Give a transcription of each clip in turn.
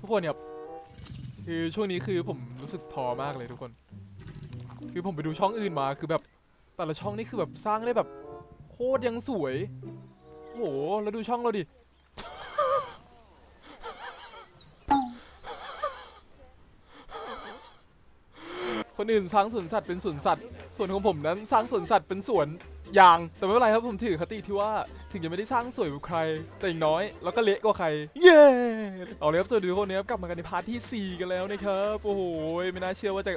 ทุกคนครับคือช่วงนี้คือผมรู้สึกท้อมากเลยทุกคน คือผมไปดูช่องอื่นมาคือแบบแต่ละช่องนี่คือแบบสร้างได้แบบโคตรยังสวยโอ้โหแล้วดูช่องเราดิคนอื่นสร้างสวนสัตว์เป็นสวนสัตว์ ส่วนของผมนั้นสร้างสวนสัตว์เป็นสวน ยางแต่ไม่เป็นไรครับผมถือคติที่ว่าถึงจะไม่ได้สร้างสวยกว่าใคร แต่อย่างน้อยแล้วก็เละกว่าใคร เย้เอาเลยครับสวัสดีทุกคนนะครับกลับมากันในพาร์ทที่ 4 กันแล้วนะครับโอ้โหไม่น่าเชื่อว่าจะ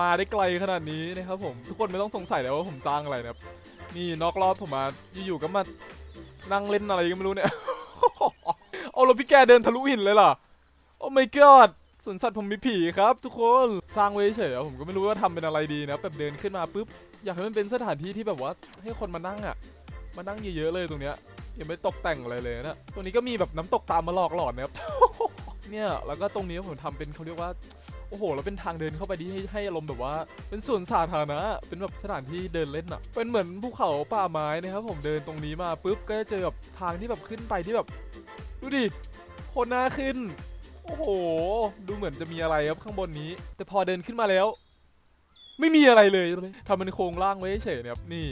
มาได้ไกลขนาดนี้นะครับผมทุกคนไม่ต้องสงสัยแล้วว่าผมสร้างอะไรนะครับนี่นอกรอบผมมาอยู่ๆก็มานั่งเล่นอะไรก็ไม่รู้เนี่ยเอาแล้วพี่แกเดินทะลุหินเลยเหรอโอ้ my god สวนสัตว์ผมมีผีครับ ทุกคนสร้างไว้เฉยผมก็ไม่รู้ว่าทำเป็นอะไรดีนะแบบเดินขึ้นมาปุ๊บ อยากให้มันเป็นสถานที่ที่แบบว่าให้คนมานั่งอะ มานั่งเยอะๆเลยตรงเนี้ยยังไม่ตกแต่งอะไรเลยนะตรงนี้ก็มีแบบน้ำตกตามมาหลอกหลอนนะครับ เนี่ยแล้วก็ตรงนี้ผมทำเป็นเขาเรียกว่า โอ้โห แล้วเป็นทางเดินเข้าไปที่ให้ให้อารมณ์แบบว่า เป็นสวนสาธารณะ เป็นแบบสถานที่เดินเล่นอะ เป็นเหมือนภูเขาป่าไม้นะครับ ผมเดินตรงนี้มาปุ๊บก็จะเจอแบบทางที่แบบขึ้นไปที่แบบ ดูดิ คนน่าขึ้น โอ้โห ดูเหมือนจะมีอะไรครับข้างบนนี้ แต่พอเดินขึ้นมาแล้ว ไม่มีอะไรเลยทำเป็นโครงร่างไว้เฉยนะครับนี่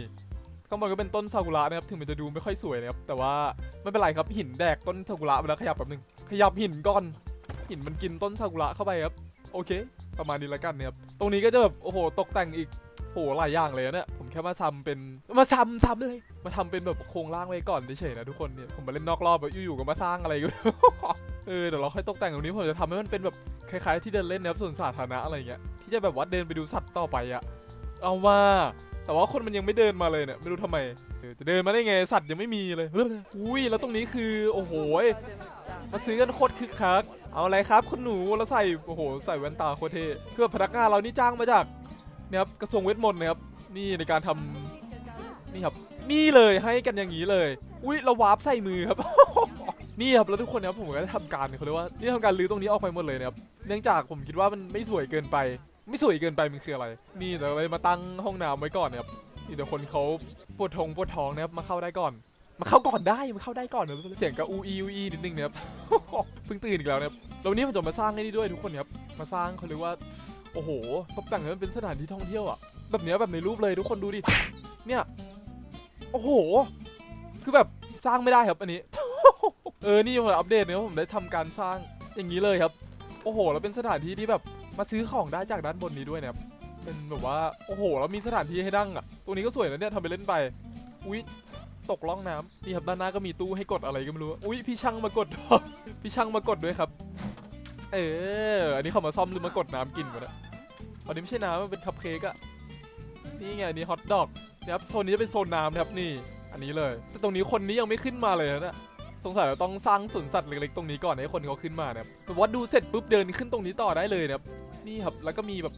ข้างบนก็เป็นต้นซากุระนะครับถึงมันจะดูไม่ค่อยสวยนะครับแต่ว่าไม่เป็นไรครับหินแดกต้นซากุระไปแล้วขยับแป๊บนึงขยับหินก่อน หินมันกินต้นซากุระเข้าไปครับโอเค ประมาณนี้ละกันนะครับตรงนี้ก็จะแบบโอ้โหตกแต่งอีก โหหลายอย่างเลยนะเนี่ยผมแค่มาทำเป็นมาทำทำเลย มาทำเป็นแบบโครงร่างไว้ก่อนเฉยๆนะทุกคนเนี่ยผมมาเล่นนอกรอบแบบอยู่ๆก็มาสร้างอะไรกันเออเดี๋ยวเราค่อยตกแต่งตรงนี้ผมจะทำให้มันเป็นแบบคล้ายๆที่เดินเล่นนะครับส่วนสาธารณะอะไรอย่างเงี้ยที่จะแบบว่าเดินไปดูสัตว์ต่อไปอะเอาว่าแต่ว่าคนมันยังไม่เดินมาเลยเนี่ยไม่รู้ทำไมเออจะเดินมาได้ไงสัตว์ยังไม่มีเลยเฮ้ยอุ้ยแล้วตรงนี้คือโอ้โหมาซื้อกันโคตรคึกคักเอาอะไรครับคุณหนูแล้วใส่โอ้โหใส่แว่นตาโคตรเท่คือพนักงานเรานี่จ้างมาจาก เนี่ยครับกระทรวงเวทมนต์นะครับนี่ในการทำนี่ครับนี่เลยให้กันอย่างนี้เลย อุ้ยเราวาร์ปใส่มือครับ นี่ครับแล้วทุกคนนะครับผมก็ได้ทำการเขาเรียกว่านี่ทำการรื้อตรงนี้ออกไปหมดเลยนะครับเนื่องจากผมคิดว่ามันไม่สวยเกินไป ไม่สวยเกินไปมันคืออะไร นี่เดี๋ยวเลยมาตั้งห้องน้ำไว้ก่อนนะครับเดี๋ยวคนเขาปวดท้องปวดท้องนะครับมาเข้าได้ก่อนมาเข้าก่อนได้มาเข้าได้ก่อนนะเสียงก็อูอีอูอีนิดนึงนะครับเพิ่งตื่นอีกแล้วนะครับแล้ววันนี้ผมจะมาสร้างไอ้นี่ด้วยทุกคนครับ มาสร้างเขาเรียกว่า โอ้โหตกแต่งให้มันเป็นสถานที่ท่องเที่ยวอะแบบเนี้ยแบบในรูปเลยทุกคนดูดิ เนี่ย โอ้โห คือแบบสร้างไม่ได้ครับอันนี้ เออ นี่ผมอัปเดตเนี่ยผมได้ทำการสร้างอย่างนี้เลยครับ โอ้โห แล้วเป็นสถานที่ที่แบบมาซื้อของได้จากด้านบนนี้ด้วยนะครับ เป็นแบบว่า โอ้โห แล้วมีสถานที่ให้นั่งอะ ตรงนี้ก็สวยนะเนี่ยทำไปเล่นไป อุ๊ย ตกล่องน้ำนี่ครับด้านหน้าก็มีตู้ให้กดอะไรก็ไม่รู้ อุ๊ย พี่ช่างมากด พี่ช่างมากดด้วยครับ เออ อันนี้เขามาซ่อมหรือมากดน้ำกินวะเนี่ยอันนี้ไม่ใช่น้ำมันเป็นคัพเค้กอะนี่ไงอันนี่ฮอทดอกนะครับโซนนี้จะเป็นโซนน้ำนะครับนี่ อันนี้เลย แต่ตรงนี้คนนี้ยังไม่ขึ้นมาเลยนะเนี่ยสงสัยเราต้องสร้างสวนสัตว์เล็กๆตรงนี้ก่อนให้คนเขาขึ้นมานะครับแต่ว่าดูเสร็จปุ๊บเดินขึ้นตรงนี้ต่อได้เลยนะครับ นี่ครับแล้วก็มีแบบ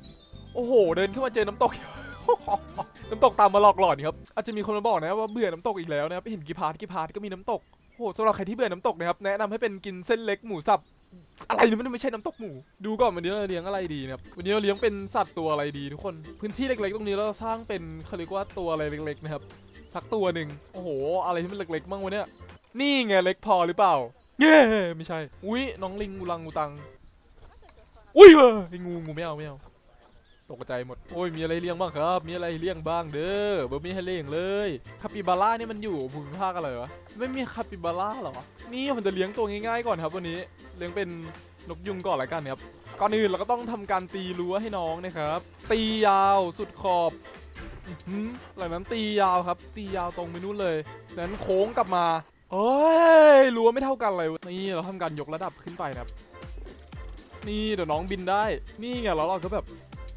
โอ้โห เดินขึ้นมาเจอน้ำตก น้ำตกตามมาหลอกหลอนครับ อาจจะมีคนมาบอกนะว่าเบื่อน้ำตกอีกแล้วนะครับเห็นกี่พาร์ทกี่พาร์ทก็มีน้ำตกโอ้โหสำหรับใครที่เบื่อน้ำตกนะครับแนะนำให้เป็นกินเส้นเล็กหมูสับ อะไรหรือมันไม่ใช่น้ำตกหมู ดูก่อนวันนี้เราเลี้ยงอะไรดีนะครับวันนี้เราเลี้ยงเป็นสัตว์ตัวอะไรดีทุกคน พื้นที่เล็ก ๆ ตรงนี้เราสร้างเป็นเขาเรียกว่าตัวอะไรเล็ก ๆ นะครับสักตัวหนึ่งโอ้โห อะไรที่มันเล็กๆบ้างวะเนี่ยนี่ไงเล็กพอหรือเปล่าเย้ไม่ใช่ อุ้ยน้องลิงกูลังกูตัง อุ้ยเอองูงูไม่เอาไม่เอา ตกใจหมด โอ้ย มีอะไรเลี้ยงบ้างครับ มีอะไรเลี้ยงบ้างเด้อบ่มีให้เลี้ยงเลยคาปิบาร่านี่มันอยู่ภูมิภาคอะไรวะ ไม่มีคาปิบาร่าหรอ นี่ผมจะเลี้ยงตัวง่ายๆก่อนครับวันนี้ เลี้ยงเป็นนกยุงก่อนละกันครับ ก่อนอื่นเราก็ต้องทำการตีรั้วให้น้องนะครับ ตียาวสุดขอบหลังนั้นตียาวครับ ตียาวตรงไปนู่นเลยจากนั้นโค้งกลับมาเอ้ยรั้วไม่เท่ากันเลย นี่เราทำการยกระดับขึ้นไปนะครับ นี่เดี๋ยวน้องบินได้ นี่ไงแล้วเราก็แบบ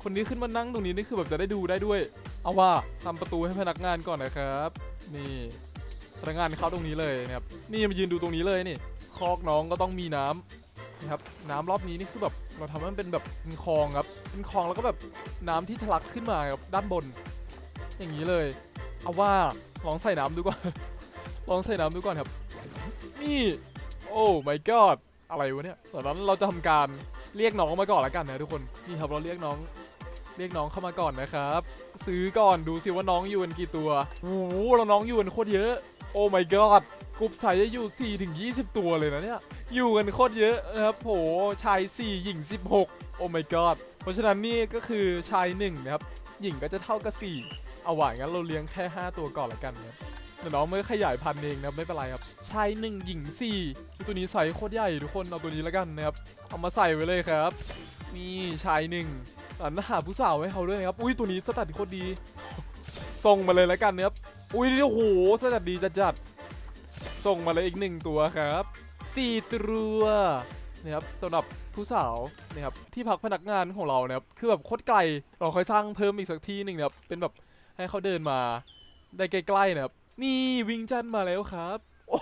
คนนี้ขึ้นมานั่งตรงนี้นี่คือแบบจะได้ดูได้ด้วย เอาว่าทำประตูให้พนักงานก่อนนะครับ นี่พนักงานเข้าตรงนี้เลยนะครับ นี่มายืนดูตรงนี้เลยนี่ คอกน้องก็ต้องมีน้ำนะครับ น้ำรอบนี้นี่คือแบบเราทำให้มันเป็นแบบเป็นคลองครับ เป็นคลองแล้วก็แบบน้ำที่ทะลักขึ้นมาครับด้านบน อย่างนี้เลย เอาว่าลองใส่น้ำดูก่อน ลองใส่น้ำดูก่อนครับ นี่ โอ้ my god อะไรวะเนี่ยตอนนั้นเราจะทำการเรียกน้องมาก่อนละกันนะทุกคน นี่ครับเราเรียกน้อง เรียกน้องเข้ามาก่อนนะครับ ซื้อก่อนดูสิว่าน้องอยู่กันกี่ตัวโอ้โหเราน้องอยู่กันโคตรเยอะ โอ้ my god กรุ๊ปไซส์จะอยู่ 4 ถึง 20 ตัวเลยนะเนี่ย อยู่กันโคตรเยอะนะครับโหชาย 4 หญิง 16 โอ้ my god เพราะฉะนั้นนี่ก็คือชาย 1 นะครับ หญิงก็จะเท่ากับ 4 เอาหว่างั้นเราเลี้ยงแค่ 5 ตัวก่อนละกันนะครับเดี๋ยวน้องไม่ขยายพันธุ์เองนะไม่เป็นไรครับ ชาย 1 หญิง 4 ตัวนี้ไซส์โคตรใหญ่ทุกคนเอาตัวนี้ละกันนะครับ เอามาใส่ไว้เลยครับนี่ชาย หันหาผู้สาวให้เขาด้วยนะครับ อุ้ยตัวนี้สตัดโคตรดี ส่งมาเลยแล้วกันนะครับ อุ้ยโอ้โหสตัดดีจัดจัดๆส่งมาเลยอีกหนึ่งตัวครับสี่ตัวนะครับสำหรับผู้สาวนะครับที่พักพนักงานของเรานะครับคือแบบโคตรไกลเราค่อยสร้างเพิ่มอีกสักที่หนึ่งนะครับเป็นแบบให้เขาเดินมาได้ใกล้ๆนะครับ นี่วิงจันมาแล้วครับโอ้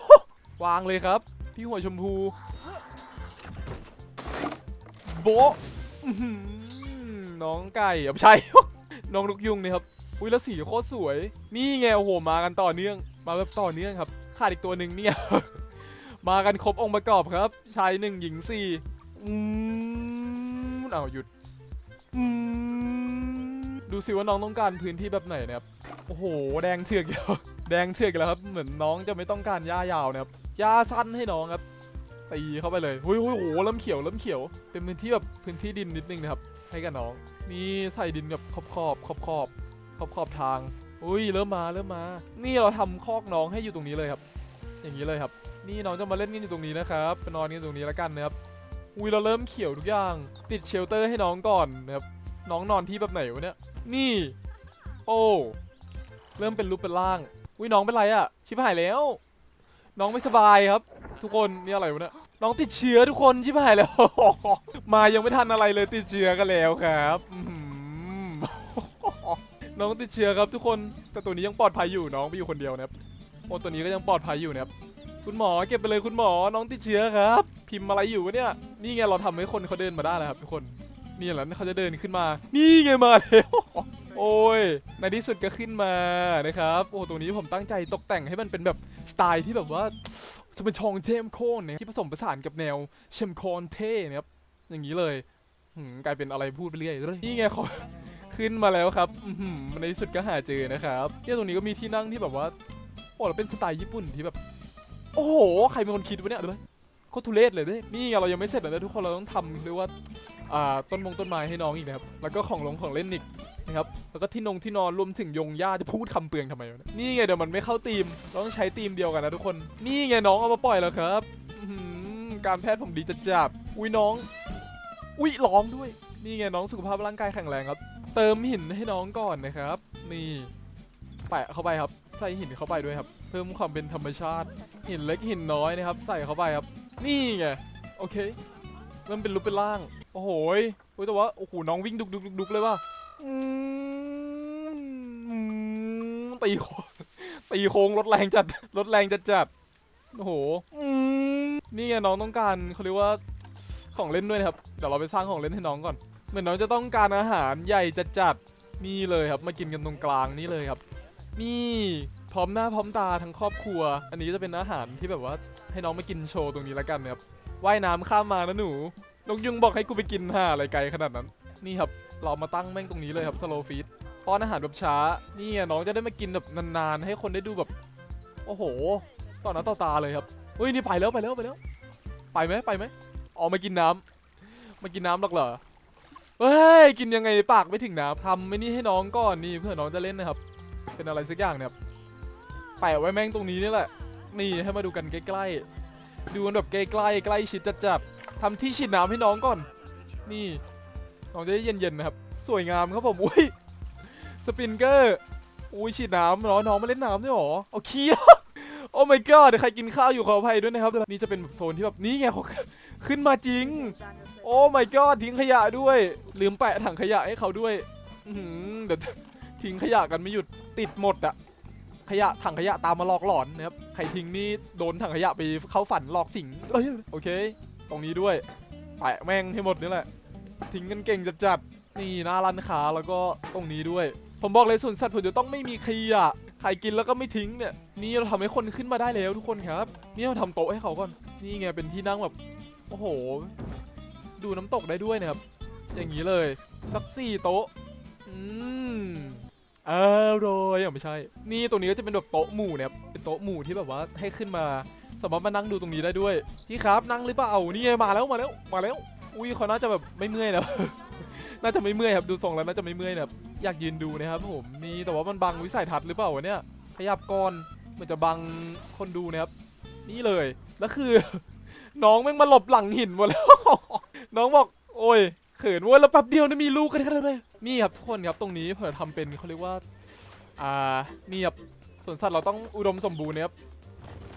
วางเลยครับ พี่หัวชมพูโบ้ น้องไก่อะไม่ใช่ น้องนกยุงนี่ครับ อุ้ยแล้วสีโคตรสวย นี่ไงโอ้โหมากันต่อเนื่อง มาแบบต่อเนื่องครับ ขาดอีกตัวหนึ่งเนี่ย มากันครบองค์ประกอบครับ ชายหนึ่งหญิงสี่อืมเอาหยุดอืมดูสิว่าน้องต้องการพื้นที่แบบไหนนะครับ โอ้โห แดงเถือกเดียวแดงเถือกแล้วครับ เหมือนน้องจะไม่ต้องการหญ้ายาวนะครับ หญ้าสั้นให้น้องครับตีเข้าไปเลยหุยหุยโหเริ่มเขียวเริ่มเขียว เป็นพื้นที่แบบพื้นที่ดินนิดนึงนะครับ ให้กับน้อง นี่ใส่ดินกับขอบขอบขอบขอบขอบขอบทาง อุ้ยเริ่มมาเริ่มมา นี่เราทำคอกน้องให้อยู่ตรงนี้เลยครับ อย่างนี้เลยครับ นี่น้องจะมาเล่นกันอยู่ตรงนี้นะครับไปนอนกันตรงนี้แล้วกันนะครับ อุ้ยเราเริ่มเขียวทุกอย่าง ติดเชลเตอร์ให้น้องก่อนนะครับ น้องนอนที่แบบไหนวะเนี่ย นี่ โอ้ เริ่มเป็นรูปเป็นร่าง อุ้ยน้องเป็นไรอะชิบหายแล้ว น้องไม่สบายครับ ทุกคนนี่อะไรวะเนี่ย น้องติดเชื้อทุกคนชิบหายแล้ว มายังไม่ทันอะไรเลยติดเชื้อกันแล้วครับน้องติดเชื้อครับทุกคน แต่ตัวนี้ยังปลอดภัยอยู่น้องไปอยู่คนเดียวนะครับโอ้ตัวนี้ก็ยังปลอดภัยอยู่นะครับคุณหมอเก็บไปเลยคุณหมอน้องติดเชื้อครับ พิมพ์อะไรอยู่วะเนี่ยนี่ไงเราทำให้คนเขาเดินมาได้แล้วครับทุกคนนี่แหละเขาจะเดินขึ้นมา นี่ไงมาแล้วโอ้ยในที่สุดก็ขึ้นมานะครับ โอ้ตรงนี้ผมตั้งใจตกแต่งให้มันเป็นแบบสไตล์ที่แบบว่า สมันชองเทมโคนเนี่ยที่ผสมผสานกับแนวเชมโคนเท่นะครับอย่างนี้เลยกลายเป็นอะไรพูดไปเรื่อยเลยนี่ไงเขาขึ้นมาแล้วครับอื้อหือในที่สุดก็หาเจอนะครับเนี่ยตรงนี้ก็มีที่นั่งที่แบบว่าโอ้เป็นสไตล์ญี่ปุ่นที่แบบ โอ้โห ใครเป็นคนคิดวะเนี่ยดูไหมโคตรทุเรศเลยด้วยนี่เรายังไม่เสร็จเลยนะทุกคนเราต้องทำเรียกว่าอ่าต้นมงต้นไม้ให้น้องอีกนะครับแล้วก็ของลงของเล่นอีก นะครับแล้วก็ที่นงที่นอนรวมถึงยงหญ้าจะพูดคำเปลืองทำไมวะเนี่ยนี่ไงเดี๋ยวมันไม่เข้าธีมเราต้องใช้ธีมเดียวกันนะทุกคน นี่ไงน้องเอามาปล่อยแล้วครับการแพทย์ผมดีจะจับ อุ้ยน้อง อุ้ยร้องด้วย นี่ไงน้องสุขภาพร่างกายแข็งแรงครับ เติมหินให้น้องก่อนนะครับ นี่แปะเข้าไปครับ ใส่หินเข้าไปด้วยครับ เพิ่มความเป็นธรรมชาติ หินเล็กหินน้อยนะครับ ใส่เข้าไปครับ นี่ไง โอเค เริ่มเป็นรูปเป็นร่าง โอ้โหแต่ว่า โอ้โห น้องวิ่งดุกดุกดุกดุกเลยว่ะ ตีโค้งตีโค้งรถแรงจัดรถแรงจัดจัดโอ้โหนี่ไงน้องต้องการเขาเรียกว่าของเล่นด้วยนะครับเดี๋ยวเราไปสร้างของเล่นให้น้องก่อน เหมือนน้องจะต้องการอาหารใหญ่จัดจัดๆนี่เลยครับ มากินกันตรงกลางนี่เลยครับ นี่พร้อมหน้าพร้อมตาทั้งครอบครัว อันนี้จะเป็นอาหารที่แบบว่าให้น้องมากินโชว์ตรงนี้แล้วกันนะครับว่ายน้ำข้ามมานะหนูนกยุงบอกให้กูไปกินห่าอะไรไกลขนาดนั้น นี่ครับ เรามาตั้งแม่งตรงนี้เลยครับสโลฟีดป้อนอาหารแบบช้านี่น้องจะได้มากินแบบนานๆ ให้คนได้ดูแบบ โอ้โหต่อหน้าต่อตาเลยครับเฮ้ยนี่ไปแล้วไปแล้วไปแล้ว ไปไหมไปไหมออกมากินน้ำมากินน้ำหรอกเหรอเฮ้ยกินยังไงปากไม่ถึงน้ำทำไม่นี่ให้น้องก่อนนี่เพื่อน้องจะเล่นนะครับ เป็นอะไรสักอย่างเนี่ยแปะไว้แม่งตรงนี้นี่แหละ นี่ให้มาดูกันใกล้ๆดูกันแบบใกล้ๆใกล้ชิดจัดๆทำที่ฉีดน้ำให้น้องก่อน นี่ น้องจะได้เย็นๆนะครับ สวยงามครับผมอุ้ยสปินเกอร์อุ้ยฉีดน้ำเหรอน้องมาเล่นน้ำด้วยหรอเอาเคี้ยวโอ้ my god เดี๋ยวใครกินข้าวอยู่ขออภัยด้วยนะครับนี่จะเป็นแบบโซนที่แบบนี่ไงเขาขึ้นมาจริง โอ้ my god ทิ้งขยะด้วย ลืมแปะถังขยะให้เขาด้วยเดี๋ยวทิ้งขยะกันไม่หยุดติดหมดอะขยะถังขยะตามมาหลอกหลอนนะครับใครทิ้งนี่โดนถังขยะไปเข้าฝันหลอกสิงเอ้ยโอเค ตรงนี้ด้วยแปะแม่งให้หมดนี่แหละ ทิ้งกันเก่งจัดๆนี่หน้าร้านค้าแล้วก็ตรงนี้ด้วย ผมบอกเลยสวนสัตว์ผมจะต้องไม่มีขยะใครกินแล้วก็ไม่ทิ้งเนี่ย นี่เราทำให้คนขึ้นมาได้แล้วทุกคนครับ นี่เราทำโต๊ะให้เขาก่อน นี่ไงเป็นที่นั่งแบบ โอ้โห ดูน้ำตกได้ด้วยนะครับ อย่างนี้เลย สักสี่โต๊ะ อืมอร่อยอะไม่ใช่ นี่ตรงนี้ก็จะเป็นแบบโต๊ะหมู่เนะครับเป็นโต๊ะหมู่ที่แบบว่าให้ขึ้นมา สามารถมานั่งดูตรงนี้ได้ด้วย พี่ครับนั่งหรือเปล่านี่ไงมาแล้วมาแล้วมาแล้ว อุ้ยเขาน่าจะแบบไม่เมื่อยนะน่าจะไม่เมื่อยครับดูทรงแล้วน่าจะไม่เมื่อยนะครับอยากยืนดูนะครับผมนี่แต่ว่ามันบังวิสัยทัศน์หรือเปล่าวะเนี่ยขยับก่อนเหมือนจะบังคนดูนะครับ นี่เลยแล้วคือ น้องแม่งมาหลบหลังหินหมดแล้ว น้องบอก โอ้ยเขินเว้ยแล้วแป๊บเดียวนะมีลูกกันขนาดเลยนี่ครับทุกคนครับตรงนี้เผื่อทำเป็นเขาเรียกว่าอ่านี่ครับสวนสัตว์เราต้องอุดมสมบูรณ์นะครับ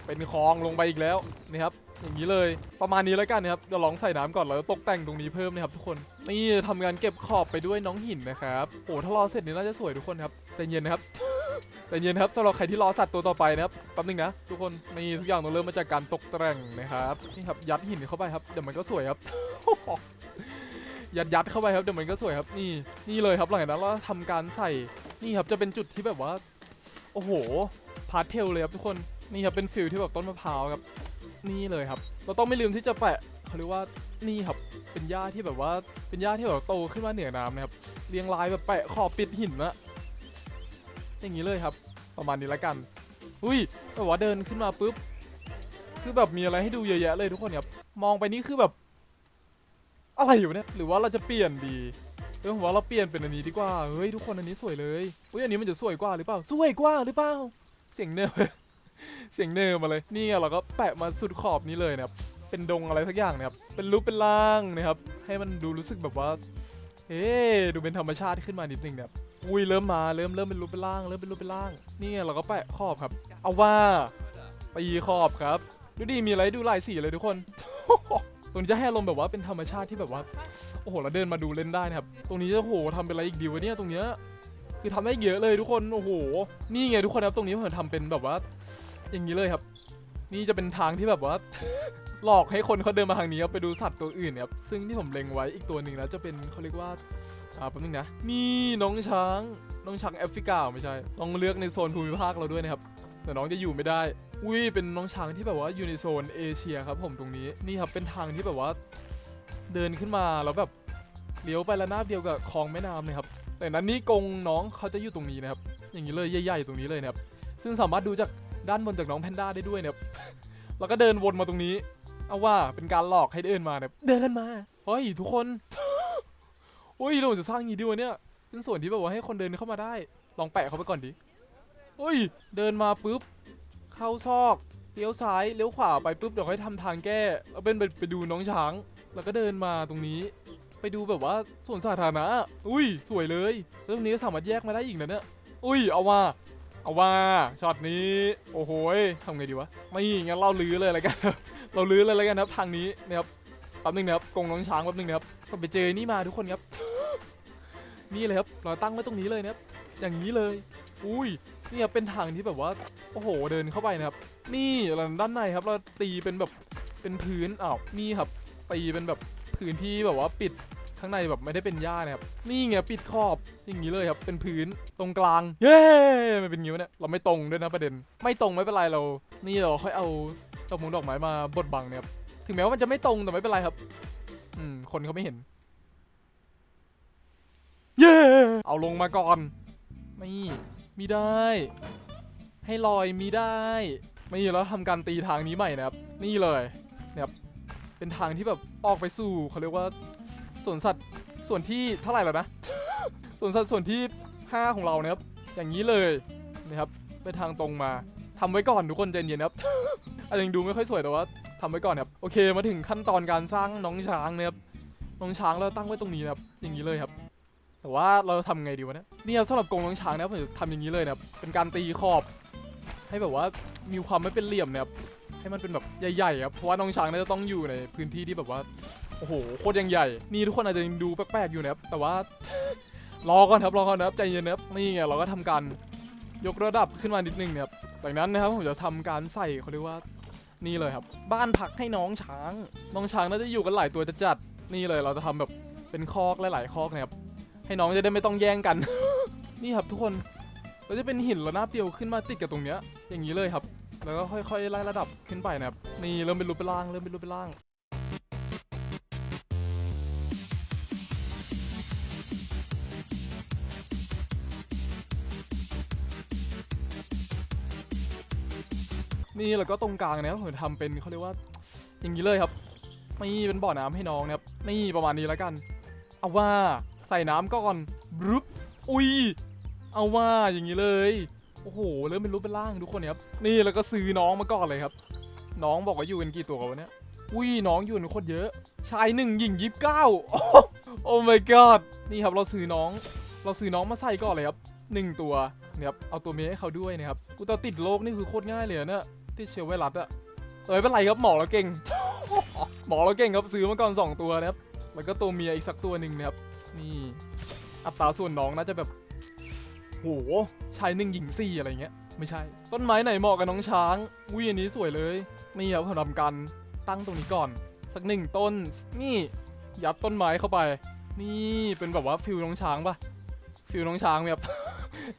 เป็นคลองลงไปอีกแล้วนี่ครับ อย่างนี้เลยประมาณนี้แล้วกันนะครับเดี๋ยวลองใส่น้ำก่อนแล้วตกแต่งตรงนี้เพิ่มนะครับทุกคนนี่ทำงานเก็บขอบไปด้วยน้องหินนะครับโอ้ถ้ารอเสร็จนี่น่าจะสวยทุกคนครับใจเย็นนะครับใจเย็นครับสำหรับใครที่รอสัตว์ตัวต่อไปนะครับแป๊บนึงนะทุกคนนี่ทุกอย่างต้องเริ่มมาจากการตกแต่งนะครับนี่ครับยัดหินเข้าไปครับเดี๋ยวมันก็สวยครับยัดยัดเข้าไปครับเดี๋ยวมันก็สวยครับนี่นี่เลยครับหลังจากนั้นเราทำการใส่นี่ครับจะเป็นจุดที่แบบว่า โอ้โหพาร์ทเทลเลยครับทุกคนนี่ครับเป็นฟิลที่แบบต้นมะพร้าวครับ นี่เลยครับ เราต้องไม่ลืมที่จะแปะเขาเรียกว่านี่ครับเป็นหญ้าที่แบบว่าเป็นหญ้าที่แบบโตขึ้นมาเหนือน้ำนะครับเรียงรายแบบแปะขอบปิดหินนะอย่างนี้เลยครับ ประมาณนี้แล้วกันอุ้ยแบบว่าเดินขึ้นมาปุ๊บคือแบบมีอะไรให้ดูเยอะแยะเลยทุกคนครับมองไปนี่คือแบบ อะไรอยู่เนี่ยหรือว่าเราจะเปลี่ยนดีเออผมว่าเราเปลี่ยนเป็นอันนี้ดีกว่าเฮ้ยทุกคนอันนี้สวยเลยอุ้ยอันนี้มันจะสวยกว่าหรือเปล่าสวยกว่าหรือเปล่า เสียงเนิร์ เสียงเนิร์มาเลยนี่เราก็แปะมาสุดขอบนี้เลยนะครับเป็นดงอะไรสักอย่างนะครับเป็นรูปเป็นร่างนะครับ ให้มันดูรู้สึกแบบว่าเอ๊ดูเป็นธรรมชาติขึ้นมานิดนึงนะครับอุ้ยเริ่มมาเริ่มเริ่มเป็นรูปเป็นร่างเริ่มเป็นรูปเป็นร่าง นี่เราก็แปะขอบครับ เอาว่าตีขอบครับดูดิมีอะไรดูลายสีเลยทุกคนตรงนี้จะให้อารมณ์แบบว่าเป็นธรรมชาติที่แบบว่า โอ้โหเราเดินมาดูเล่นได้นะครับ ตรงนี้จะโอ้โหทำเป็นอะไรอีกดีวะเนี่ยตรงเนี้ยคือทำได้เยอะเลยทุกคน โอ้โห นี่ไงทุกคนครับ ตรงนี้ผมทำเป็นแบบว่า อย่างนี้เลยครับ นี่จะเป็นทางที่แบบว่า หลอกให้คนเขาเดินมาทางนี้ครับไปดูสัตว์ตัวอื่นครับซึ่งที่ผมเล็งไว้อีกตัวหนึ่งนะจะเป็นเขาเรียกว่าอ่าแป๊บนึงนะนี่น้องช้างน้องช้างแอฟริกาไม่ใช่ต้องเลือกในโซนภูมิภาคเราด้วยนะครับแต่น้องจะอยู่ไม่ได้ อุ้ยเป็นน้องช้างที่แบบว่าอยู่ในโซนเอเชียครับ ผมตรงนี้นี่ครับเป็นทางที่แบบว่า เดินขึ้นมาแล้วแบบเลี้ยวไปละนาบเดียวกับคลองแม่น้ำเลยครับแต่นั้นนี่กงน้องเขาจะอยู่ตรงนี้นะครับ อย่างนี้เลยใหญ่ๆตรงนี้เลยนะครับ ซึ่งสามารถดูจาก ด้านบนจากน้องแพนด้าได้ด้วยนะครับแล้วก็เดินวนมาตรงนี้ เอาว่าเป็นการหลอกให้เดินมานะครับเดินมาเฮ้ยทุกคนโอ้ยเราจะสร้างอย่างนี้ดีวะเนี่ยเป็นส่วนที่แบบว่าให้คนเดินเข้ามาได้ ลองแปะเข้าไปก่อนดิเฮ้ย เดินมาปุ๊บ เข้าซอกเลี้ยวซ้ายเลี้ยวขวาไปปุ๊บเดี๋ยวค่อยทำทางแก้แล้วเป็นไปไปดูน้องช้าง แล้วก็เดินมาตรงนี้ ไปดูแบบว่าสวนสาธารณะอุ้ย สวยเลยแล้วตรงนี้ก็สามารถแยกมาได้อีกนะเนี่ยอุ้ยเอาว่า เอาว่าช็อตนี้โอ้โหทำไงดีวะไม่งั้นเราลื้อเลยล้วกัน เราลื้อเลยล้วกันครับทางนี้นะครับแป๊บนึงนะครับกงน้องช้างแป๊บนึงนะครับผมไปเจอนี่มาทุกคนครับนี่เลยครับเราตั้งไว้ตรงนี้เลยนะครับอย่างนี้เลย อุ้ยนี่ครับเป็นทางที่แบบว่าโอ้โหเดินเข้าไปนะครับ นี่เราด้านในครับ เราตีเป็นแบบเป็นพื้นอ้าวนี่ครับตีเป็นแบบพื้นที่แบบว่าปิด ข้างในแบบไม่ได้เป็นหญ้านะครับนี่ไงปิดขอบอย่างนี้เลยครับเป็นพื้นตรงกลาง เย้มันเป็นอย่างนี้วะเนี่ยเราไม่ตรงด้วยนะประเด็น ไม่ตรงไม่เป็นไรเรา นี่เราค่อยเอาดอกมงดอกไม้มาบดบังเนี่ยครับถึงแม้ว่ามันจะไม่ตรงแต่ไม่เป็นไรครับ อืมคนเขาไม่เห็น เย้เอาลงมาก่อนนี่มีได้ ให้ลอยมีได้ไม่แล้วทำการตีทางนี้ใหม่นะครับ นี่เลยเนะครับเป็นทางที่แบบออกไปสู่เขาเรียกว่า สวนสัตว์ส่วนที่เท่าไหร่แล้วนะ สวนสัตว์ส่วนที่ 5 ของเรานะครับ อย่างนี้เลยนะครับเป็นทางตรงมาทำไว้ก่อนทุกคนใจเย็นนะครับอาจจะยังดูไม่ค่อยสวยแต่ว่าทำไว้ก่อนครับโอเคมาถึงขั้นตอนการสร้างน้องช้างนะครับน้องช้างเราตั้งไว้ตรงนี้นะครับ อย่างนี้เลยครับ แต่ว่าเราทำไงดีวะเนี่ยนี่ครับสำหรับกรงน้องช้างนะครับผมจะทำอย่างนี้เลยนะครับเป็นการตีขอบ ให้แบบว่ามีความไม่เป็นเหลี่ยมนะครับให้มันเป็นแบบใหญ่ๆครับเพราะว่าน้องช้างเนี่ยจะต้องอยู่ในพื้นที่ที่แบบว่า โอ้โหโคตรยังใหญ่ นี่ทุกคนอาจจะยังดูแปลกๆอยู่นะครับแต่ว่า รอก่อนครับรอก่อนนะครับใจเย็นนะครับนี่ไงเราก็ทำการยกระดับขึ้นมานิดนึงนะครับจากนั้นนะครับผมจะทำการใส่เขาเรียกว่านี่เลยครับ บ้านพักให้น้องช้าง น้องช้างน่าจะอยู่กันหลายตัวจะจัดนี่เลยเราจะทำแบบเป็นคอกหลายๆคอกนะครับให้น้องจะได้ไม่ต้องแย่งกัน นี่ครับทุกคนเราจะเป็นหินระนาบเดียวขึ้นมาติดกับตรงเนี้ยอย่างนี้เลยครับ แล้วก็ค่อยๆไล่ระดับขึ้นไปนะครับนี่เริ่มเป็นรูปเป็นร่างเริ่มเป็นรูปเป็นร่าง นี่แล้วก็ตรงกลางนะครับผมทำเป็นเขาเรียกว่าอย่างนี้เลยครับนี่เป็นบ่อน้ำให้น้องนะครับนี่ประมาณนี้แล้วกัน เอาว่าใส่น้ำก่อนบรึบอุ้ยเอาว่าอย่างนี้เลยโอ้โหเริ่มเป็นรูปเป็นร่างทุกคนครับนี่แล้วก็ซื้อน้องมาก่อนเลยครับ น้องบอกว่าอยู่กันกี่ตัววะเนี่ยอุ้ยน้องอยู่กันโคตรเยอะ ชายหนึ่งหญิงยี่สิบเก้าโอ้ my god นี่ครับเราซื้อน้อง เราซื้อน้องมาใส่ก่อนเลยครับหนึ่งตัวเนี่ยครับเอาตัวเมียให้เขาด้วยนะครับกูตัวติดโรคนี่คือโคตรง่ายเลยเนี่ย ติดเชื้อไวรัสอะเอ้ยไม่เป็นไรครับหมอเราเก่ง หมอเราเก่งครับซื้อมาก่อนสองตัวนะครับ แล้วก็ตัวเมียอีกสักตัวหนึ่งนะครับ นี่อัตราส่วนน้องน่าจะแบบโหชายหนึ่งหญิงสี่อะไรเงี้ย ไม่ใช่ ต้นไม้ไหนเหมาะกับน้องช้างวิ่อันนี้สวยเลย นี่ครับผมทำการตั้งตรงนี้ก่อน สักหนึ่งต้น นี่ ยัดต้นไม้เข้าไป นี่เป็นแบบว่าฟิลน้องช้างปะฟิลน้องช้างแบบ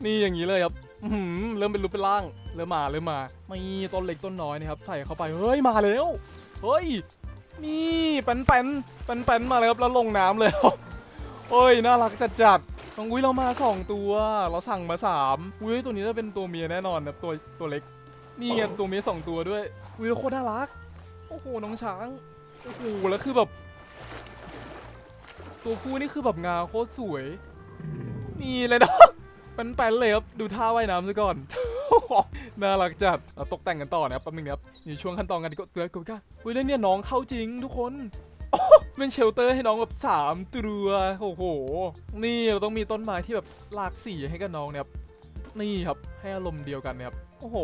นี่อย่างนี้เลยครับ หือเริ่มเป็นรูปเป็นร่าง เริ่มมาเริ่มมาไม่ต้นเล็กต้นน้อยนะครับ ใส่เข้าไป เฮ้ย มาแล้ว เฮ้ย นี่แป้นแป้นแป้นแป้นมาเลยครับแล้วลงน้ำเลยโอ้ย น่ารักจัดจัดๆน้องอุ้ยเรามาสองตัว เราสั่งมาสามอุ้ยตัวนี้จะเป็นตัวเมียแน่นอนนะตัวตัวเล็ก นี่ไงตัวเมียสองตัวด้วย อุ้ยแล้วโคตรน่ารัก โอ้โห น้องช้าง โอ้โห แล้วคือแบบ ตัวผู้นี่คือแบบงาโคตรสวย นี่เลยนะ เป็นแปนๆเลยครับ ดูท่าว่ายน้ำซะก่อน น่ารักจัดเราตกแต่งกันต่อนะครับแป๊บนึงนะครับอยู่ช่วงขั้นตอนกันกว่าเกลือกูก้าอุ้ยแล้วเนี่ยน้องเข้าจริงทุกคนเป็นเชลเตอร์ให้น้องแบบสามตัวโอ้โห นี่เราต้องมีต้นไม้ที่แบบหลากสีให้กับน้องเนี่ยครับนี่ครับให้อารมณ์เดียวกันเนี่ยครับโอ้โห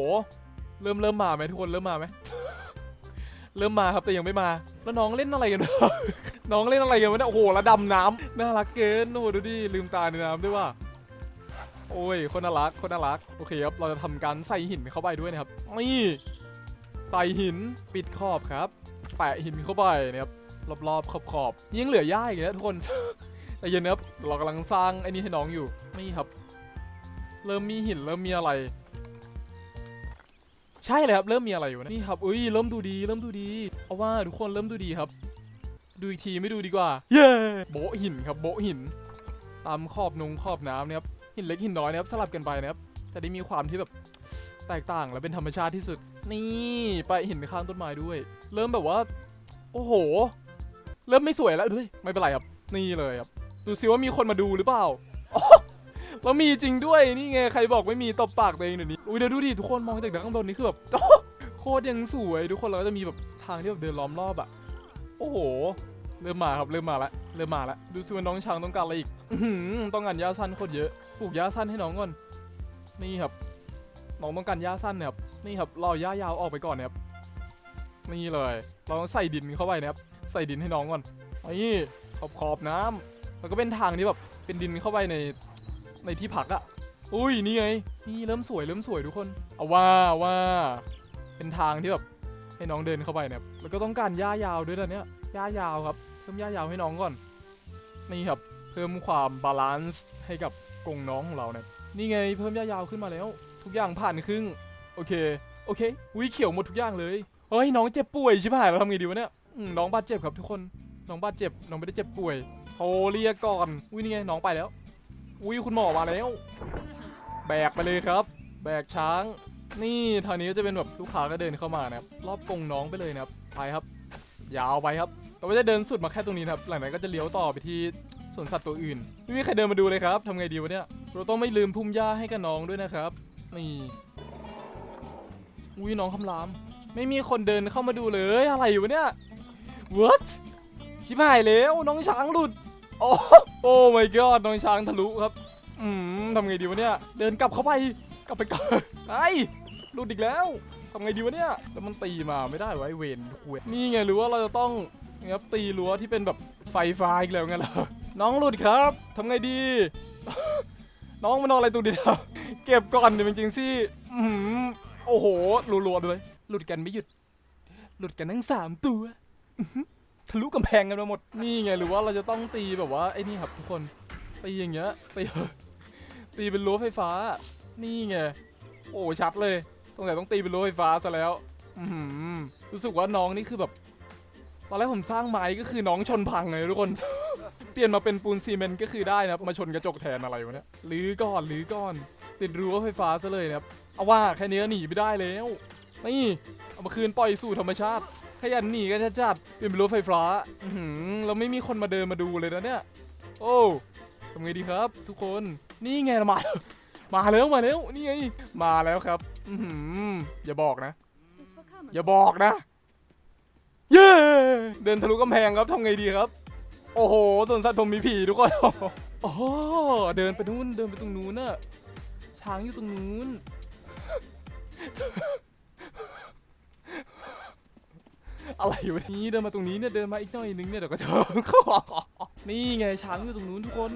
เริ่มเริ่มมาไหมทุกคนเริ่มมาไหมเริ่มมาครับแต่ยังไม่มาแล้วน้องเล่นอะไรกันน้องเล่นอะไรกันวะเนี่ยโอ้โหแล้วดำน้ำน่ารักเกินโอ้โหดูดิลืมตาในน้ำด้วยว่ะ โอ้ยคนน่ารักคนน่ารักโอเคครับเราจะทำการใส่หินเข้าไปด้วยนะครับนี่ใส่หินปิดขอบครับแปะหินเข้าไปนะครับรอบๆขอบขอบๆยังเหลือหญ้าอีกนะทุกคนแต่เย็นนะครับเรากำลังสร้างไอ้นี่ให้น้องอยู่นี่ครับ เริ่มมีหินเริ่มมีอะไร ใช่เลยครับเริ่มมีอะไรอยู่นะนี่ครับอุ้ยเริ่มดูดี เริ่มดูดีเอาว่าทุกคนเริ่มดูดีครับ ดูอีกทีไม่ดูดีกว่า เย้โบหินครับโบหิน ตามขอบนงขอบน้ำเนี่ยครับ หินเล็กหินน้อยนะครับสลับกันไปนะครับจะได้มีความที่แบบแตกต่างและเป็นธรรมชาติที่สุด นี่ไปหินข้างต้นไม้ด้วย เริ่มแบบว่า โอ้โห เริ่มไม่สวยแล้วด้วยไม่เป็นไรครับนี่เลยครับดูซิว่ามีคนมาดูหรือเปล่าอ๋อแล้วมีจริงด้วยนี่ไงใครบอกไม่มีตบปากตัวเองเดี๋ยวนี้อุ้ยเดี๋ยวดูดิทุกคนมองจากข้างบนนี่คือแบบโคตรยังสวยทุกคนเราก็จะมีแบบทางที่แบบเดินล้อมรอบอะโอ้โหเริ่มมาครับเริ่มมาละเริ่มมาละดูซิว่าน้องช้างต้องการอะไรอีกอต้องการหญ้าสั้นโคตรเยอะ ปลูกหญ้าสั้นให้น้องก่อน นี่ครับ น้องต้องการหญ้าสั้นเนี่ยครับ นี่ครับรอหญ้ายาวออกไปก่อนนะครับ นี่เลย เราต้องใส่ดินเข้าไปนะครับ ใส่ดินให้น้องก่อน นี่ขอบขอบน้ำแล้วก็เป็นทางที่แบบเป็นดินเข้าไปในในที่พักอะอุ้ยนี่ไง นี่เริ่มสวยเริ่มสวยทุกคน เอาว่าว่า เป็นทางที่แบบให้น้องเดินเข้าไปเนี่ยแล้วก็ต้องการหญ้ายาวด้วยนะเนี่ยหญ้ายาวครับ เพิ่มหญ้ายาวให้น้องก่อน นี่ครับ เพิ่มความบาลานซ์ให้กับ กรงน้องของเราเนี่ยนี่ไงเพิ่มหญ้ายาวขึ้นมาแล้ว ทุกอย่างผ่านครึ่งโอเคโอเควิเขียวหมดทุกอย่างเลยเฮ้ยน้องเจ็บป่วยชิบหายเราทำไงดีวะเนี่ยน้องบาดเจ็บครับทุกคนน้องบาดเจ็บน้องไม่ได้เจ็บป่วยโทรเรียกก่อนอุ้ยนี่ไงน้องไปแล้วอุ้ยคุณหมอมาแล้ว แบกไปเลยครับ แบกช้าง นี่ทางนี้ก็จะเป็นแบบลูกค้าก็เดินเข้ามานะครับรอบกรงน้องไปเลยนะครับไปครับ ยาวไปครับแต่ว่าจะเดินสุดมาแค่ตรงนี้นะครับ หลังจากนั้นก็จะเลี้ยวต่อไปที่ วนสัตว์ตัวอื่น ไม่มีใครเดินมาดูเลยครับทำไงดีวะเนี่ย เราต้องไม่ลืมพุ่มหญ้าให้กับน้องด้วยนะครับ นี่อุ้ยน้องคำราม ไม่มีคนเดินเข้ามาดูเลยอะไรอยู่เนี่ย what ชิบหายแล้วน้องช้างหลุด โอ้โอ้ my god น้องช้างทะลุครับ อืมทำไงดีวะเนี่ย เดินกลับเข้าไป กลับไปก่อนไอ้หลุดอีกแล้วทำไงดีวะเนี่ยแล้วมันตีมาไม่ได้วะไอเวนเวนนี่ไงหรือว่าเราจะต้องนี่ยครับตีรั้วที่เป็นแบบ ไฟฟ้าอีกแล้วไงล่ะน้องหลุดครับทำไงดี น้องมานอนอะไรตัวเดียวเก็บก่อนเดี๋ยวจริงๆสิอื้อหือโอ้โหรัวๆเลยหลุดกันไม่หยุด หลุดกันทั้งสามตัวทะลุกำแพงกันมาหมด นี่ไงหรือว่าเราจะต้องตีแบบว่าไอ้นี่ครับทุกคน ตีอย่างเงี้ย ตี ตีเป็นรั้วไฟฟ้า นี่ไง โอ้ชัดเลย ตรงไหนต้องตีเป็นรั้วไฟฟ้าซะแล้ว อืรู้สึกว่าน้องนี่คือแบบ ตอนแรกผมสร้างไม้ก็คือน้องชนพังเลยทุกคน เปลี่ยนมาเป็นปูนซีเมนต์ก็คือได้นะครับมาชนกระจกแทนอะไรวะเนี่ยหรือก่อนหรือก่อน ติดรั้วไฟฟ้าซะเลยนะครับเอาว่าแค่นี้หนีไม่ได้แล้วนี่เอามาคืนปล่อยสู่ธรรมชาติ ขยันหนีกันจัดๆเปลี่ยนเป็นรถไฟฟ้าอือหือเราไม่มีคนมาเดินมาดูเลยนะเนี่ยโอ้ทำไงดีครับ ทุกคนนี่ไงมามาแล้วมาแล้วนี่ไงมาแล้วครับอือหือย่าบอกนะ อย่าบอกนะ เย้เดินทะลุกำแพงครับทำไงดีครับ โอ้โหสวนสัตว์ผมมีผีทุกคนโอ้โหเดินไปนู่นเดินไปตรงนู้นน่ะช้างอยู่ตรงนู้นอะไรอยู่นี่เดินมาตรงนี้เนี่ยเดินมาอีกหน่อยนึงเนี่ยเดี๋ยวก็เจอนี่ไงช้างอยู่ตรงนู้นทุกคน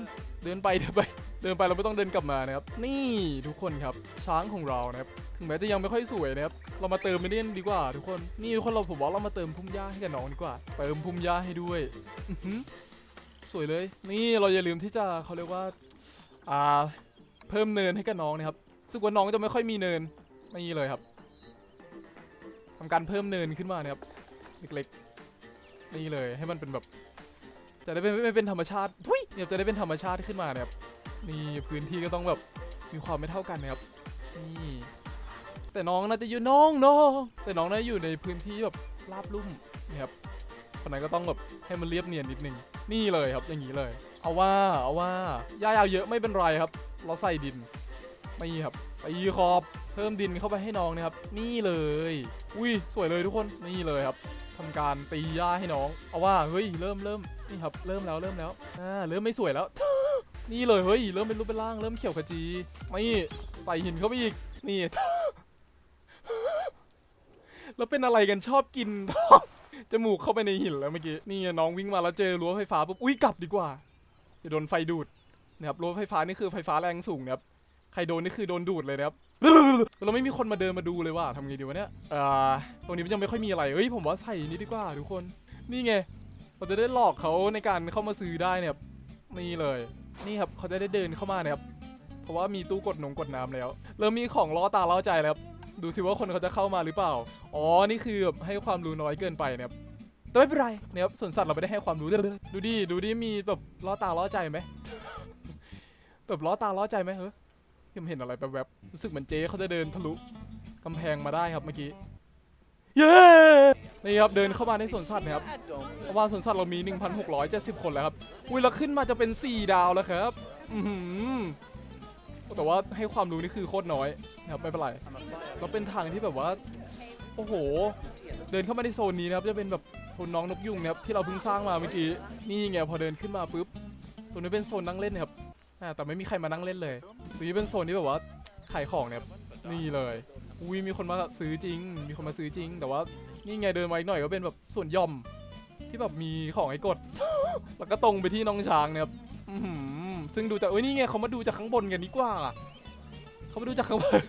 เดินไปเดินไป เดินไปเราไม่ต้องเดินกลับมานะครับ นี่ทุกคนครับช้างของเรานะครับ ถึงแม้จะยังไม่ค่อยสวยนะครับ เรามาเติมไปเล่นดีกว่าทุกคน นี่ทุกคนเราผมว่าเรามาเติมพุ่มหญ้าให้กับน้องดีกว่า เติมพุ่มหญ้าให้ด้วยสวยเลย นี่เราอย่าลืมที่จะเขาเรียกว่า อ่า เพิ่มเนินให้กับน้องนะครับสึกว่าน้องจะไม่ค่อยมีเนินนี่เลยครับทำการเพิ่มเนินขึ้นมานะครับเล็กๆ นี่เลยให้มันเป็นแบบ จะได้เป็นไม่เป็นธรรมชาติทุยเนี่ยจะได้เป็นธรรมชาติขึ้นมานะครับนี่พื้นที่ก็ต้องแบบมีความไม่เท่ากันนะครับนี่ แต่น้องน่าจะอยู่น้องน้องแต่น้องน่าจะอยู่ในพื้นที่แบบราบลุ่มนะครับคนนั้นก็ต้องแบบให้มันเรียบเนียนนิดนึงนี่เลยครับอย่างนี้เลย เอาว่าเอาว่าหญ้ายาวเยอะไม่เป็นไรครับ เราใส่ดินนี่ครับตีขอบเพิ่มดินเข้าไปให้น้องนะครับ นี่เลย อุ้ยสวยเลยทุกคนนี่เลยครับทำการตีหญ้าให้น้อง เอาว่าเฮ้ยเริ่มเริ่มนี่ครับเริ่มแล้วเริ่มแล้วอ่าเริ่มไม่สวยแล้ว นี่เลยเฮ้ยเริ่มเป็นรูปเป็นร่างเริ่มเขียวขจีนี่ใส่หินเข้าไปอีกนี่ แล้วเป็นอะไรกันชอบกินจมูกเข้าไปในหินแล้วเมื่อกี้ นี่ไงน้องวิ่งมาแล้วเจอรั้วไฟฟ้าปุ๊บ อุ้ยกลับดีกว่าจะโดนไฟดูดนะครับรั้วไฟฟ้านี่คือไฟฟ้าแรงสูงนะครับใครโดนนี่คือโดนดูดเลยนะครับเราไม่มีคนมาเดินมาดูเลยว่าทำไงดีวะเนี่ยเอ่อตรงนี้มันยังไม่ค่อยมีอะไรเฮ้ยผมว่าใส่นี้ดีกว่าทุกคน นี่ไงเราจะได้หลอกเขาในการเข้ามาซื้อได้เนี่ยนี่เลย นี่ครับเขาจะได้เดินเข้ามาเนะครับเพราะว่ามีตู้กดนงกดน้ำแล้วเริ่มมีของล้อตาล้อใจแล้ว ดูสิว่าคนเขาจะเข้ามาหรือเปล่า อ๋อ นี่คือแบบให้ความรู้น้อยเกินไปนะครับ แต่ไม่เป็นไรนะครับส่วนสัตว์เราไม่ได้ให้ความรู้เลยดูดิ ดูดิ มีแบบล้อตาล้อใจไหมแบบล้อตาล้อใจไหมเฮ้ยผมเห็นอะไรแบบๆรู้สึกเหมือนเจ๊เขาจะเดินทะลุกำแพงมาได้ครับเมื่อกี้ เย้ นี่ครับเดินเข้ามาในสวนสัตว์นะครับเพราะว่าสวนสัตว์เรามี 1,670 คนแล้วครับ อุ้ยเราขึ้นมาจะเป็น 4 ดาวแล้วครับ อือหือ แต่ว่าให้ความรู้นี่คือโคตรน้อยนะครับไม่เป็นไรเราเป็นทางที่แบบว่า โอ้โห เดินเข้ามาในโซนนี้นะครับจะเป็นแบบโซนน้องนกยุงนะครับที่เราเพิ่งสร้างมาเมื่อกี้นี่ไงพอเดินขึ้นมาปุ๊บตรงนี้เป็นโซนนั่งเล่นนะครับแต่ไม่มีใครมานั่งเล่นเลยตรงนี้เป็นโซนที่แบบว่าขายของเนี่ยนี่เลยอุ้ยมีคนมาซื้อจริง มีคนมาซื้อจริง แต่ว่านี่ไงเดินมาอีกหน่อยก็เป็นแบบส่วนย่อมที่แบบมีของให้กด แล้วก็ตรงไปที่น้องช้างเนี่ยครับ ซึ่งดูจากเอ้ยนี่ไงเขามาดูจากข้างบนกันดีกว่าเขามาดูจากข้างบน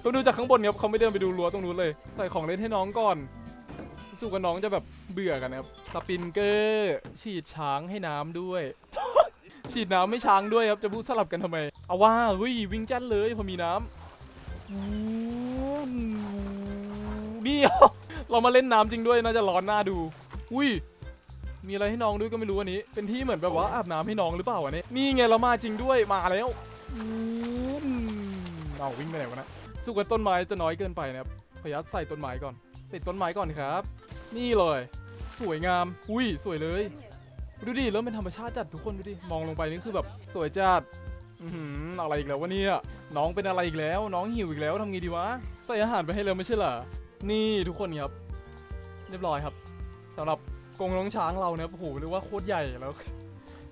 เขาดูจากข้างบนครับเขาไม่เดินไปดูรั้วตรงนู้นเลย ใส่ของเล่นให้น้องก่อนรู้กว่าน้องจะแบบเบื่อกันนะครับสปินเกอร์ฉีดช้างให้น้ำด้วย ฉีดน้ำให้ช้างด้วยครับจะพูดสลับกันทำไม เอาว่าเฮ้ยวิ่งจันเลยพอมีน้ำอู้นี่เรามาเล่นน้ำจริงด้วยน่าจะร้อนหน้าดู อุ้ย มีอะไรให้น้องด้วยก็ไม่รู้อันนี้ เป็นที่เหมือนแบบว่าอาบน้ำให้น้องหรือเปล่าวะเนี่ยนี่ไงเรามาจริงด้วยมาแล้วอืมเอาวิ่งไปไหนวะนะสุกว่าต้นไม้จะน้อยเกินไปนะครับพยัดใส่ต้นไม้ก่อน ติดต้นไม้ก่อนครับ นี่เลย สวยงาม อุ้ยสวยเลย ดูดิเริ่มเป็นธรรมชาติจัดทุกคนดูดิมองลงไปนี่คือแบบสวยจัดอือหืออะไรอีกแล้ววะเนี่ยน้องเป็นอะไรอีกแล้ว น้องหิวอีกแล้วทำไงดีวะใส่อาหารไปให้เลยไม่ใช่เหรอนี่ทุกคนครับ เรียบร้อยครับสำหรับ กรงน้องช้างเราเนี่ยโอ้โหเรียกว่าโคตรใหญ่แล้ว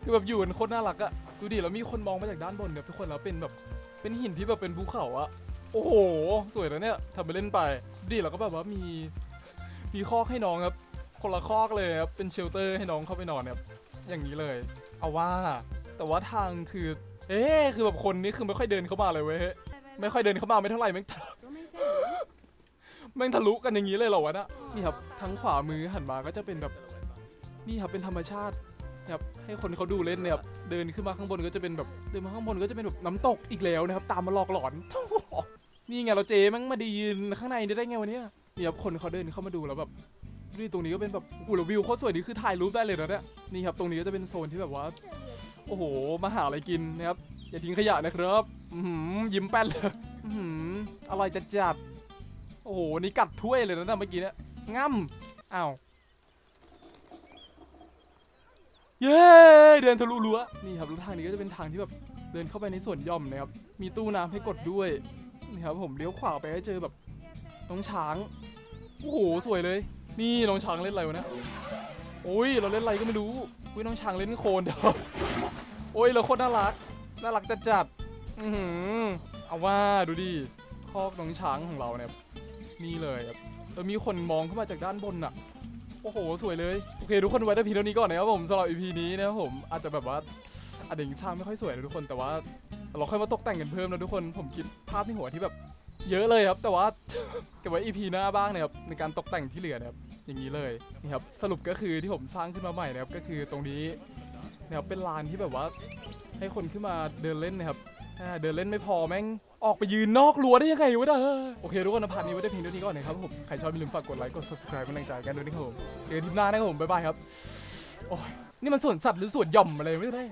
คือแบบอยู่กันโคตรน่ารักอะดูดิแล้วมีคนมองมาจากด้านบนเนี่ยทุกคนแล้วเป็นแบบเป็นหินที่แบบเป็นภูเขาอะโอ้โห สวยแล้วเนี่ยทำไปเล่นไปดูดิแล้วก็แบบว่ามีมีคอกให้น้องครับ คนละคอกเลยครับเป็นเชลเตอร์ให้น้องเข้าไปนอนครับอย่างนี้เลย เอาว่า แต่ว่าทางคือ เอ๊คือแบบคนนี้คือไม่ค่อยเดินเข้ามาเลยเว้ยไม่ค่อยเดินเข้ามาไม่เท่าไหร่แม่ง แม่งทะลุกันอย่างนี้เลยเหรอวะเนะนี่ครับทั้งขวามือหันมาก็จะเป็นแบบนี่ครับเป็นธรรมชาตินะครับให้คนเขาดูเล่นเนี่ยครับเดินขึ้นมาข้างบนก็จะเป็นแบบเดินมาข้างบนก็จะเป็นแบบน้ำตกอีกแล้วนะครับ ตามมาหลอกหลอนนี่ไงเราเจมั่งมาดียืนข้างในได้ไงวะเนี่ยนี่ครับคนเขาเดินเข้ามาดูแล้วแบบนี่ตรงนี้ก็เป็นแบบอ้โหแล้ววิวโคตรสวยนี่คือถ่ายรูปได้เลยนะเนี่ยนี่ครับตรงนี้ก็จะเป็นโซนที่แบบว่า โอ้โหมาหาอะไรกินนะครับอย่าทิ้งขยะนะครับ อือหือยิ้มแป้นเลยอือหืออร่อยจัดจัด โอ้โหนี่กัดถ้วยเลยนะเมื่อกี้เนี่ยง่ำอ้าวเย้เดินทะลุรั้วนี่ครับแล้วทางนี้ก็จะเป็นทางที่แบบเดินเข้าไปในสวนย่อมนะครับมีตู้น้ำให้กดด้วยนี่ครับผมเลี้ยวขวาไปให้เจอแบบน้องช้างโอ้โหสวยเลย นี่น้องช้างเล่นอะไรวะเนี่ยโอ้ยเราเล่นอะไรก็ไม่รู้อุ้ยน้องช้างเล่นโคลนเดี๋ยวโอ้ยเราโคตรน่ารักน่ารักจัดจัดอือหือเอาว่าดูดิคอกน้องช้างของเราเนี่ย นี่เลยครับแล้วมีคนมองเข้ามาจากด้านบนอะ โอ้โห สวยเลย โอเคทุกคนไว้แต่เพียงเท่านี้ก่อนนะครับผมสำหรับ EP นี้นะครับผมอาจจะแบบว่าอาจจะยังสร้างไม่ค่อยสวยนะทุกคนแต่ว่าเราค่อยมาตกแต่งกันเพิ่มนะทุกคนผมคิดภาพในหัวที่แบบเยอะเลยครับ แต่ว่าเก็บไว้ EP หน้าบ้างนะครับในการตกแต่งที่เหลือนะครับอย่างนี้เลยนี่ครับสรุปก็คือที่ผมสร้างขึ้นมาใหม่นะครับก็คือตรงนี้นะครับเป็นลานที่แบบว่าให้คนขึ้นมาเดินเล่นนะครับเดินเล่นไม่พอแม่ง ออกไปยืนนอกรั้วได้ยังไงวะเด้อโอเคทุกคนนะพาร์ทนี้ไว้ได้เพียงเท่านี้ก่อนนะครับผม ใครชอบอย่าลืมฝากกดไลค์กด subscribe เป็นกำลังใจกันด้วยนะครับผมเจอกันทีหน้านะครับผมบ๊ายบายครับ โอ้ยนี่มันสวนสัตว์หรือสวนหย่อมอะไรไม่ได้